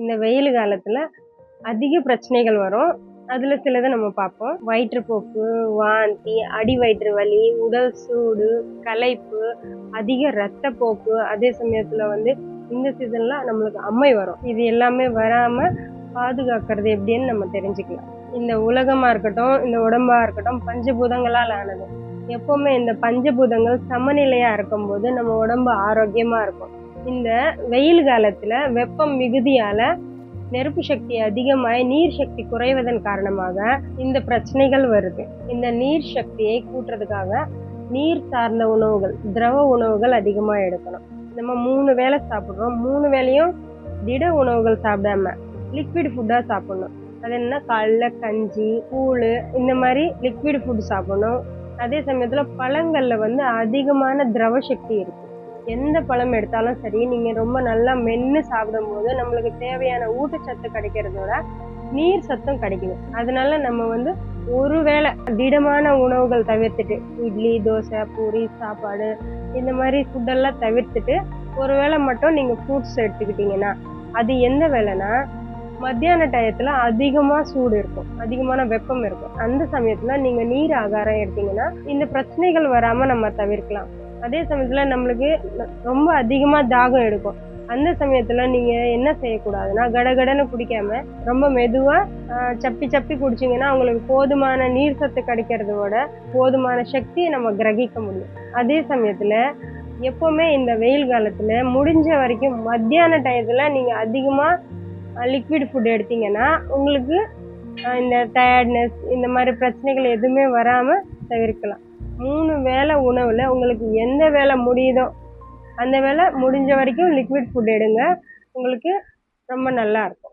இந்த வெயில் காலத்தில் அதிக பிரச்சனைகள் வரும். அதில் சிலதை நம்ம பார்ப்போம். வயிற்றுப்போக்கு வாந்தி அடி வயிற்று வலி உடல் சூடு களைப்பு அதிக ரத்தப்போக்கு அதே சமயத்தில் வந்து இந்த சீசனில் நம்மளுக்கு அம்மை வரும். இது எல்லாமே வராமல் பாதுகாக்கிறது எப்படின்னு நம்ம தெரிஞ்சுக்கலாம். இந்த உலகமாக இருக்கட்டும் இந்த உடம்பாக இருக்கட்டும் பஞ்சபூதங்களால் ஆனது. எப்போவுமே இந்த பஞ்சபூதங்கள் சமநிலையாக இருக்கும்போது நம்ம உடம்பு ஆரோக்கியமாக இருக்கும். இந்த வெயில் காலத்தில் வெப்பம் மிகுதியால் நெருப்பு சக்தி அதிகமாய் நீர் சக்தி குறைவதன் காரணமாக இந்த பிரச்சனைகள் வருது. இந்த நீர் சக்தியை கூட்டுறதுக்காக நீர் சார்ந்த உணவுகள் திரவ உணவுகள் அதிகமாக எடுக்கணும். நம்ம மூணு வேளை சாப்பிட்றோம். மூணு வேளையும் திட உணவுகள் சாப்பிடாம லிக்விட் ஃபுட்டாக சாப்பிடணும். அது என்ன? காலைல கஞ்சி கூழ் இந்த மாதிரி லிக்விட் ஃபுட் சாப்பிடணும். அதே சமயத்தில் பழங்களில் வந்து அதிகமான திரவ சக்தி இருக்கு. எந்த பழம் எடுத்தாலும் சரி நீங்கள் ரொம்ப நல்லா மென்று சாப்பிடும்போது நம்மளுக்கு தேவையான ஊட்டச்சத்து கிடைக்கிறதோட நீர் சத்தும் கிடைக்குது. அதனால நம்ம வந்து ஒருவேளை திடமான உணவுகள் தவிர்த்துட்டு இட்லி தோசை பூரி சாப்பாடு இந்த மாதிரி ஃபுட்டெல்லாம் தவிர்த்துட்டு ஒரு வேளை மட்டும் நீங்கள் ஃப்ரூட்ஸ் எடுத்துக்கிட்டிங்கன்னா அது எந்த வேலைன்னா மத்தியான டயத்தில் அதிகமாக சூடு இருக்கும் அதிகமான வெப்பம் இருக்கும். அந்த சமயத்தில் நீங்கள் நீர் ஆகாரம் எடுத்தீங்கன்னா இந்த பிரச்சனைகள் வராமல் நம்ம தவிர்க்கலாம். அதே சமயத்தில் நம்மளுக்கு ரொம்ப அதிகமாக தாகம் எடுக்கும். அந்த சமயத்தில் நீங்கள் என்ன செய்யக்கூடாதுன்னா கடகடன்னு குடிக்காம ரொம்ப மெதுவாக சப்பி சப்பி குடிச்சிங்கன்னா அவங்களுக்கு போதுமான நீர் சத்து கிடைக்கிறதோட போதுமான சக்தியை நம்ம கிரகிக்க முடியும். அதே சமயத்தில் எப்போவுமே இந்த வெயில் காலத்தில் முடிஞ்ச வரைக்கும் மத்தியான டயத்தில் நீங்கள் அதிகமாக லிக்விட் ஃபுட் எடுத்தீங்கன்னா உங்களுக்கு இந்த டயர்ட்னஸ் இந்த மாதிரி பிரச்சனைகள் எதுவுமே வராமல் தவிர்க்கலாம். மூணு வேளை உணவில் உங்களுக்கு எந்த வேலை முடியுதோ அந்த வேலை முடிஞ்ச வரைக்கும் லிக்விட் ஃபுட் எடுங்க. உங்களுக்கு ரொம்ப நல்லா இருக்கும்.